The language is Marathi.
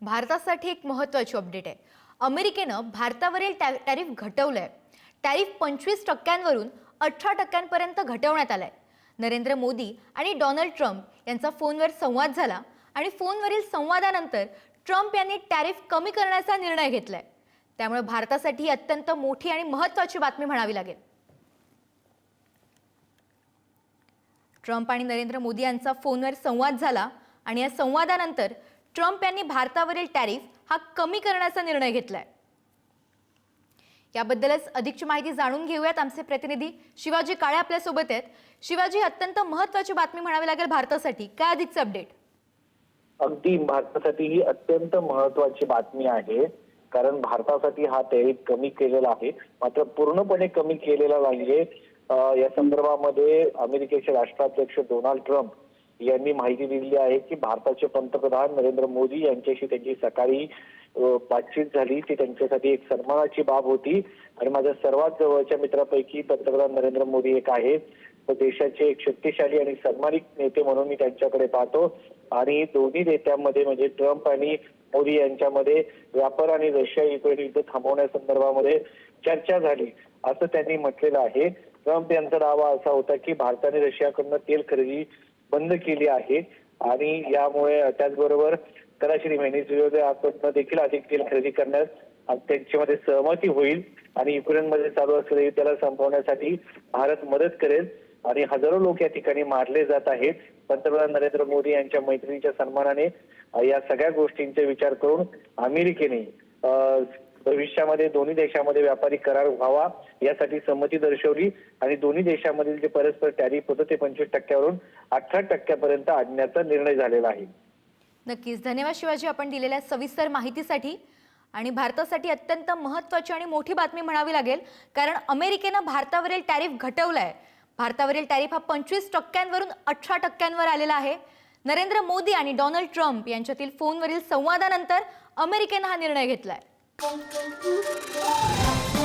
भारतासाठी एक महत्त्वाची अपडेट आहे. अमेरिकेनं भारतावरील टॅ टॅरिफ घटवलं आहे टॅरिफ पंचवीस टक्क्यांवरून अठरा टक्क्यांपर्यंत घटवण्यात आलं आहे नरेंद्र मोदी आणि डोनाल्ड ट्रम्प यांचा फोनवर संवाद झाला आणि फोनवरील संवादानंतर ट्रम्प यांनी टॅरिफ कमी करण्याचा निर्णय घेतला आहे त्यामुळे भारतासाठी ही अत्यंत मोठी आणि महत्त्वाची बातमी म्हणावी लागेल. ट्रम्प आणि नरेंद्र मोदी यांचा फोनवर संवाद झाला आणि या संवादानंतर ट्रम्प यांनी भारतावरील टॅरिफ हा कमी करण्याचा निर्णय घेतलाय. याबद्दलच अधिकची माहिती जाणून घेऊयात आमचे प्रतिनिधी शिवाजी काळे आपल्यासोबत आहेत. शिवाजी अत्यंत महत्वाची बातमी म्हणावी लागेल भारतासाठी. काय अधिकचं अपडेट अगदी भारतासाठी ही अत्यंत महत्वाची बातमी आहे. कारण भारतासाठी हा टॅरिफ कमी केलेला आहे. मात्र पूर्णपणे कमी केलेला नाहीये. या संदर्भामध्ये अमेरिकेचे राष्ट्राध्यक्ष डोनाल्ड ट्रम्प यांनी माहिती दिली आहे की भारताचे पंतप्रधान नरेंद्र मोदी यांच्याशी त्यांची सकाळी बातचीत झाली. ती त्यांच्यासाठी एक सन्मानाची बाब होती. आणि माझ्या सर्वात जवळच्या मित्रापैकी पंतप्रधान नरेंद्र मोदी एक आहेत. तर देशाचे एक शक्तिशाली आणि सन्मानित नेते म्हणून मी त्यांच्याकडे पाहतो. आणि दोन्ही नेत्यांमध्ये म्हणजे ट्रम्प आणि मोदी यांच्यामध्ये व्यापार आणि रशिया युक्रेन युद्ध थांबवण्यासंदर्भामध्ये चर्चा झाली असं त्यांनी म्हटलेलं आहे. ट्रम्प यांचा दावा असा होता की भारताने रशियाकडनं तेल खरेदी बंद केली आहे. आणि यामुळे त्याचबरोबर कदाचित व्हेनेझुएलाकडनं देखील अधिक तेल खरेदी करण्यास त्यांच्यामध्ये सहमती होईल. आणि युक्रेनमध्ये चालू असलेल्या युद्धाला संपवण्यासाठी भारत मदत करेल. आणि हजारो लोक या ठिकाणी मारले जात आहेत. पंतप्रधान नरेंद्र मोदी यांच्या मैत्रिणीच्या सन्मानाने या सगळ्या गोष्टींचा विचार करून अमेरिकेने अ, भविष्यामध्ये दोन्ही देशामध्ये व्यापारी करार व्हावा यासाठी संमती दर्शवली आणि दोन्ही देशामधील जे परस्पर टॅरिफ होतं ते पंचवीस टक्क्यावरून अठरा टक्क्यापर्यंत आणण्याचा निर्णय झालेला आहे. नक्कीच. धन्यवाद शिवाजी आपण दिलेल्या सविस्तर माहितीसाठी. आणि भारतासाठी अत्यंत महत्त्वाची आणि मोठी बातमी म्हणावी लागेल कारण अमेरिकेनं भारतावरील टॅरिफ घटवलाय. भारतावरील टॅरिफ हा पंचवीस टक्क्यांवरून अठरा टक्क्यांवर आलेला आहे. नरेंद्र मोदी आणि डोनाल्ड ट्रम्प यांच्यातील फोनवरील संवादानंतर अमेरिकेनं हा निर्णय घेतलाय. Thank you.